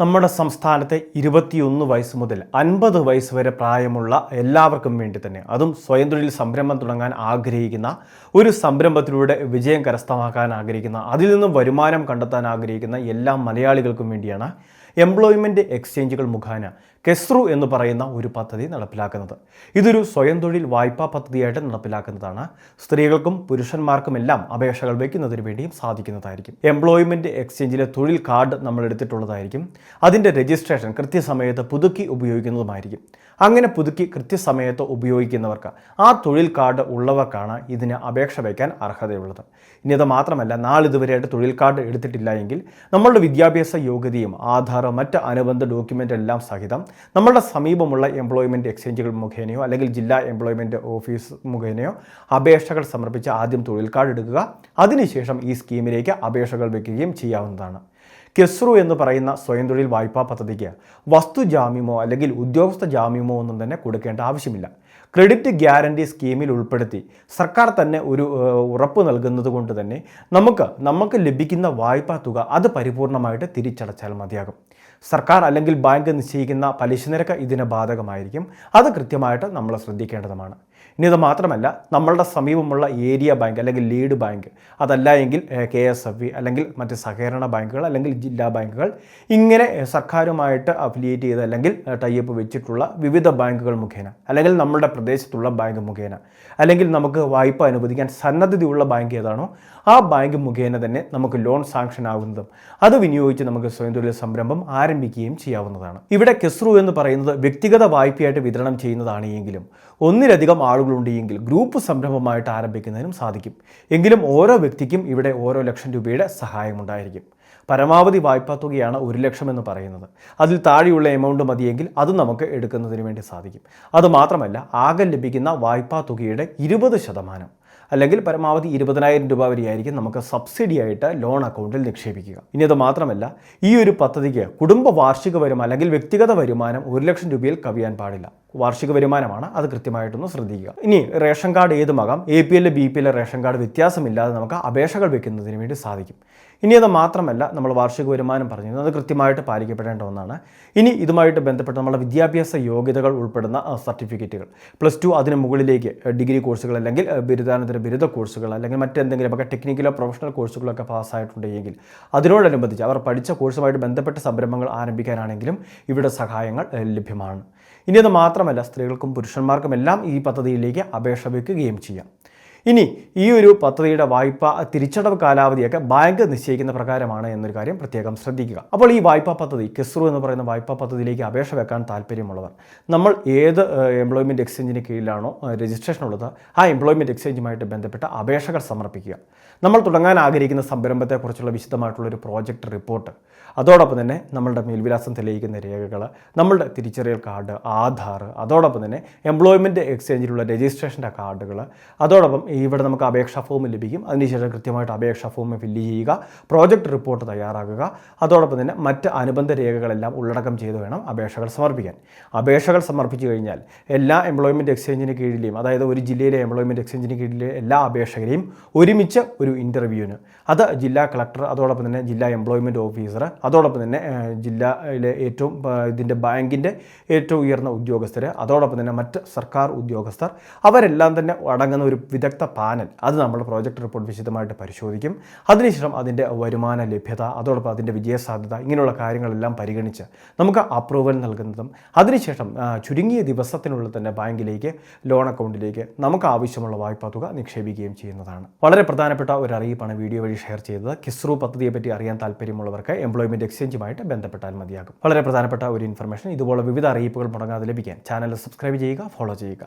നമ്മുടെ സംസ്ഥാനത്തെ ഇരുപത്തിയൊന്ന് വയസ്സ് മുതൽ അൻപത് വയസ്സ് വരെ പ്രായമുള്ള എല്ലാവർക്കും വേണ്ടി തന്നെ അതും സ്വയം തൊഴിൽ സംരംഭം തുടങ്ങാൻ ആഗ്രഹിക്കുന്ന ഒരു സംരംഭത്തിലൂടെ വിജയം കരസ്ഥമാക്കാൻ ആഗ്രഹിക്കുന്ന അതിൽ നിന്നും വരുമാനം കണ്ടെത്താൻ ആഗ്രഹിക്കുന്ന എല്ലാ മലയാളികൾക്കും വേണ്ടിയാണ് എംപ്ലോയ്മെന്റ് എക്സ്ചേഞ്ചുകൾ മുഖേന കെസ്റു എന്ന് പറയുന്ന ഒരു പദ്ധതി നടപ്പിലാക്കുന്നത്. ഇതൊരു സ്വയം തൊഴിൽ വായ്പാ പദ്ധതിയായിട്ട് നടപ്പിലാക്കുന്നതാണ്. സ്ത്രീകൾക്കും പുരുഷന്മാർക്കുമെല്ലാം അപേക്ഷകൾ വയ്ക്കുന്നതിന് വേണ്ടിയും സാധിക്കുന്നതായിരിക്കും. എംപ്ലോയ്മെന്റ് എക്സ്ചേഞ്ചിലെ തൊഴിൽ കാർഡ് നമ്മൾ എടുത്തിട്ടുള്ളതായിരിക്കും അതിന്റെ രജിസ്ട്രേഷൻ കൃത്യസമയത്ത് പുതുക്കി ഉപയോഗിക്കുന്നതുമായിരിക്കും. അങ്ങനെ പുതുക്കി കൃത്യസമയത്ത് ഉപയോഗിക്കുന്നവർക്ക് ആ തൊഴിൽ കാർഡ് ഉള്ളവർക്കാണ് ഇതിന് അപേക്ഷ വയ്ക്കാൻ അർഹതയുള്ളത്. ഇനി അത് മാത്രമല്ല നാളിതുവരെയായിട്ട് തൊഴിൽ കാർഡ് എടുത്തിട്ടില്ല എങ്കിൽ നമ്മളുടെ വിദ്യാഭ്യാസ യോഗ്യതയും ആധാർ മറ്റ് അനുബന്ധ ഡോക്യുമെന്റ് എല്ലാം സഹിതം നമ്മളുടെ സമീപമുള്ള എംപ്ലോയ്മെന്റ് എക്സ്ചേഞ്ചുകൾ മുഖേനയോ അല്ലെങ്കിൽ ജില്ലാ എംപ്ലോയ്മെന്റ് ഓഫീസ് മുഖേനയോ അപേക്ഷകൾ സമർപ്പിച്ച് ആദ്യം തൊഴിൽ കാർഡ് എടുക്കുക. അതിനുശേഷം ഈ സ്കീമിലേക്ക് അപേക്ഷകൾ വയ്ക്കുകയും ചെയ്യാവുന്നതാണ്. കെസ്റു എന്ന് പറയുന്ന സ്വയം തൊഴിൽ വായ്പാ പദ്ധതിക്ക് വസ്തു ജാമ്യമോ അല്ലെങ്കിൽ ഉദ്യോഗസ്ഥ ജാമ്യമോ ഒന്നും തന്നെ കൊടുക്കേണ്ട ആവശ്യമില്ല. ക്രെഡിറ്റ് ഗ്യാരണ്ടി സ്കീമിൽ ഉൾപ്പെടുത്തി സർക്കാർ തന്നെ ഒരു ഉറപ്പ് നൽകുന്നത് കൊണ്ട് തന്നെ നമുക്ക് നമുക്ക് ലഭിക്കുന്ന വായ്പാ തുക അത് പരിപൂർണമായിട്ട് തിരിച്ചടച്ചാൽ മതിയാകും. സർക്കാർ അല്ലെങ്കിൽ ബാങ്ക് നിശ്ചയിക്കുന്ന പലിശ നിരക്ക് ഇതിന് ബാധകമായിരിക്കും. അത് കൃത്യമായിട്ട് നമ്മൾ ശ്രദ്ധിക്കേണ്ടതുമാണ്. ഇനി ഇത് മാത്രമല്ല നമ്മളുടെ സമീപമുള്ള ഏരിയ ബാങ്ക് അല്ലെങ്കിൽ ലീഡ് ബാങ്ക് അതല്ല എങ്കിൽ കെ എസ് എഫ് ബി അല്ലെങ്കിൽ മറ്റ് സഹകരണ ബാങ്കുകൾ അല്ലെങ്കിൽ ജില്ലാ ബാങ്കുകൾ ഇങ്ങനെ സർക്കാരുമായിട്ട് അഫിലിയേറ്റ് ചെയ്ത് അല്ലെങ്കിൽ ടൈപ്പ് വെച്ചിട്ടുള്ള വിവിധ ബാങ്കുകൾ മുഖേന അല്ലെങ്കിൽ നമ്മുടെ പ്രദേശത്തുള്ള ബാങ്ക് മുഖേന അല്ലെങ്കിൽ നമുക്ക് വായ്പ അനുവദിക്കാൻ സന്നദ്ധതയുള്ള ബാങ്ക് ഏതാണോ ആ ബാങ്ക് മുഖേന തന്നെ നമുക്ക് ലോൺ സാങ്ഷൻ ആകുന്നതും അത് വിനിയോഗിച്ച് നമുക്ക് സ്വയം തൊഴിൽ സംരംഭം ആരംഭിക്കുകയും ചെയ്യാവുന്നതാണ്. ഇവിടെ കെസ്റു എന്ന് പറയുന്നത് വ്യക്തിഗത വായ്പയായിട്ട് വിതരണം ചെയ്യുന്നതാണ് എങ്കിലും ഒന്നിലധികം ആളുകളുണ്ട് എങ്കിൽ ഗ്രൂപ്പ് സംരംഭമായിട്ട് ആരംഭിക്കുന്നതിനും സാധിക്കും. എങ്കിലും ഓരോ വ്യക്തിക്കും ഇവിടെ ഓരോ ലക്ഷം രൂപയുടെ സഹായമുണ്ടായിരിക്കും പരമാവധി വായ്പാ തുകയാണ് ഒരു ലക്ഷം എന്ന് പറയുന്നത്. അതിൽ താഴെയുള്ള എമൗണ്ട് മതിയെങ്കിൽ അത് നമുക്ക് എടുക്കുന്നതിന് വേണ്ടി സാധിക്കും. അതുമാത്രമല്ല ആകെ ലഭിക്കുന്ന വായ്പാ തുകയുടെ ഇരുപത് ശതമാനം അല്ലെങ്കിൽ പരമാവധി ഇരുപതിനായിരം രൂപ വരെയായിരിക്കും നമുക്ക് സബ്സിഡി ആയിട്ട് ലോൺ അക്കൗണ്ടിൽ നിക്ഷേപിക്കുക. ഇനി അത് മാത്രമല്ല ഈ ഒരു പദ്ധതിക്ക് കുടുംബ വാർഷിക വരുമാനം അല്ലെങ്കിൽ വ്യക്തിഗത വരുമാനം ഒരു ലക്ഷം രൂപയിൽ കവിയാൻ പാടില്ല. വാർഷിക വരുമാനമാണ്. അത് കൃത്യമായിട്ടൊന്ന് ശ്രദ്ധിക്കുക. ഇനി ration card ഏതുമാകാം A P L B P L ration card വ്യത്യാസമില്ലാതെ നമുക്ക് അപേക്ഷകൾ വെക്കുന്നതിന് വേണ്ടി സാധിക്കും. ഇനി അത് മാത്രമല്ല നമ്മൾ വാർഷിക വരുമാനം പറഞ്ഞു അത് കൃത്യമായിട്ട് പാലിക്കപ്പെടേണ്ട ഒന്നാണ്. ഇനി ഇതുമായിട്ട് ബന്ധപ്പെട്ട് നമ്മുടെ വിദ്യാഭ്യാസ യോഗ്യതകൾ ഉൾപ്പെടുന്ന സർട്ടിഫിക്കറ്റുകൾ. പ്ലസ് ടു അതിന് മുകളിലേക്ക് ഡിഗ്രി കോഴ്സുകൾ അല്ലെങ്കിൽ ബിരുദാനന്തര ബിരുദ കോഴ്സുകൾ അല്ലെങ്കിൽ മറ്റെന്തെങ്കിലും ഒക്കെ ടെക്നിക്കലോ പ്രൊഫഷണൽ കോഴ്സുകളൊക്കെ പാസ്സായിട്ടുണ്ടെങ്കിൽ അതിനോടനുബന്ധിച്ച് അവർ പഠിച്ച കോഴ്സുമായിട്ട് ബന്ധപ്പെട്ട സംരംഭങ്ങൾ ആരംഭിക്കാനാണെങ്കിലും ഇവിടെ സഹായങ്ങൾ ലഭ്യമാണ്. ഇനി അത് മാത്രമല്ല സ്ത്രീകൾക്കും പുരുഷന്മാർക്കും എല്ലാം ഈ പദ്ധതിയിലേക്ക് അപേക്ഷ വയ്ക്കുകയും ചെയ്യാം. ഇനി ഈ ഒരു പദ്ധതിയുടെ വായ്പ തിരിച്ചടവ് കാലാവധിയൊക്കെ ബാങ്ക് നിശ്ചയിക്കുന്ന പ്രകാരമാണ് എന്നൊരു കാര്യം പ്രത്യേകം ശ്രദ്ധിക്കുക. അപ്പോൾ ഈ വായ്പാ പദ്ധതി കിസ്റു എന്ന് പറയുന്ന വായ്പാ പദ്ധതിയിലേക്ക് അപേക്ഷ വെക്കാൻ താല്പര്യമുള്ളവർ നമ്മൾ ഏത് എംപ്ലോയ്മെന്റ് എക്സ്ചേഞ്ചിന് കീഴിലാണോ രജിസ്ട്രേഷൻ ഉള്ളത് ആ എംപ്ലോയ്മെന്റ് എക്സ്ചേഞ്ചുമായിട്ട് ബന്ധപ്പെട്ട അപേക്ഷകൾ സമർപ്പിക്കുക. നമ്മൾ തുടങ്ങാൻ ആഗ്രഹിക്കുന്ന സംരംഭത്തെക്കുറിച്ചുള്ള വിശദമായിട്ടുള്ള ഒരു പ്രോജക്റ്റ് റിപ്പോർട്ട്. അതോടൊപ്പം തന്നെ നമ്മളുടെ മേൽവിലാസം തെളിയിക്കുന്ന രേഖകൾ നമ്മളുടെ തിരിച്ചറിയൽ കാർഡ് ആധാർ അതോടൊപ്പം തന്നെ എംപ്ലോയ്മെന്റ് എക്സ്ചേഞ്ചിലുള്ള രജിസ്ട്രേഷന്റെ കാർഡുകൾ അതോടൊപ്പം ഇവിടെ നമുക്ക് അപേക്ഷാ ഫോം ലഭിക്കും. അതിനുശേഷം കൃത്യമായിട്ട് അപേക്ഷാ ഫോം ഫില്ല് ചെയ്യുക. പ്രോജക്റ്റ് റിപ്പോർട്ട് തയ്യാറാക്കുക. അതോടൊപ്പം തന്നെ മറ്റ് അനുബന്ധ രേഖകളെല്ലാം ഉള്ളടക്കം ചെയ്ത് വേണം അപേക്ഷകൾ സമർപ്പിക്കാൻ. അപേക്ഷകൾ സമർപ്പിച്ചു കഴിഞ്ഞാൽ എല്ലാ എംപ്ലോയ്മെന്റ് എക്സ്ചേഞ്ചിന് കീഴിലെയും അതായത് ഒരു ജില്ലയിലെ എംപ്ലോയ്മെന്റ് എക്സ്ചേഞ്ചിന് കീഴിലെ എല്ലാ അപേക്ഷകരെയും ഒരുമിച്ച് ഒരു ഇന്റർവ്യൂവിന് അത് ജില്ലാ കളക്ടർ അതോടൊപ്പം തന്നെ ജില്ലാ എംപ്ലോയ്മെന്റ് ഓഫീസർ അതോടൊപ്പം തന്നെ ജില്ലയിലെ ഏറ്റവും ഇതിന്റെ ബാങ്കിന്റെ ഏറ്റവും ഉയർന്ന ഉദ്യോഗസ്ഥർ അതോടൊപ്പം തന്നെ മറ്റ് സർക്കാർ ഉദ്യോഗസ്ഥർ അവരെല്ലാം തന്നെ അടങ്ങുന്ന ഒരു വിദഗ്ധ പാനൽ അത് നമ്മൾ പ്രോജക്റ്റ് റിപ്പോർട്ട് വിശദമായിട്ട് പരിശോധിക്കും. അതിനുശേഷം അതിന്റെ വരുമാന ലഭ്യത അതോടൊപ്പം അതിന്റെ വിജയസാധ്യത ഇങ്ങനെയുള്ള കാര്യങ്ങളെല്ലാം പരിഗണിച്ച് നമുക്ക് അപ്രൂവൽ നൽകുന്നതും അതിനുശേഷം ചുരുങ്ങിയ ദിവസത്തിനുള്ളിൽ തന്നെ ബാങ്കിലേക്ക് ലോൺ അക്കൗണ്ടിലേക്ക് നമുക്ക് ആവശ്യമുള്ള വായ്പാ തുക നിക്ഷേപിക്കുകയും ചെയ്യുന്നതാണ്. വളരെ പ്രധാനപ്പെട്ട ഒരു അറിയിപ്പാണ് വീഡിയോ വഴി ഷെയർ ചെയ്തത്. കിസ്രു പദ്ധതിയെ പറ്റി അറിയാൻ താല്പര്യമുള്ളവർക്ക് എംപ്ലോയ്മെന്റ് എക്സ്ചേഞ്ചുമായിട്ട് ബന്ധപ്പെട്ടാൽ മതിയാകും. വളരെ പ്രധാനപ്പെട്ട ഒരു ഇൻഫർമേഷൻ ഇതുപോലെ വിവിധ അറിയിപ്പുകൾ മുടങ്ങാതെ ലഭിക്കാൻ ചാനൽ സബ്സ്ക്രൈബ് ചെയ്യുക ഫോളോ ചെയ്യുക.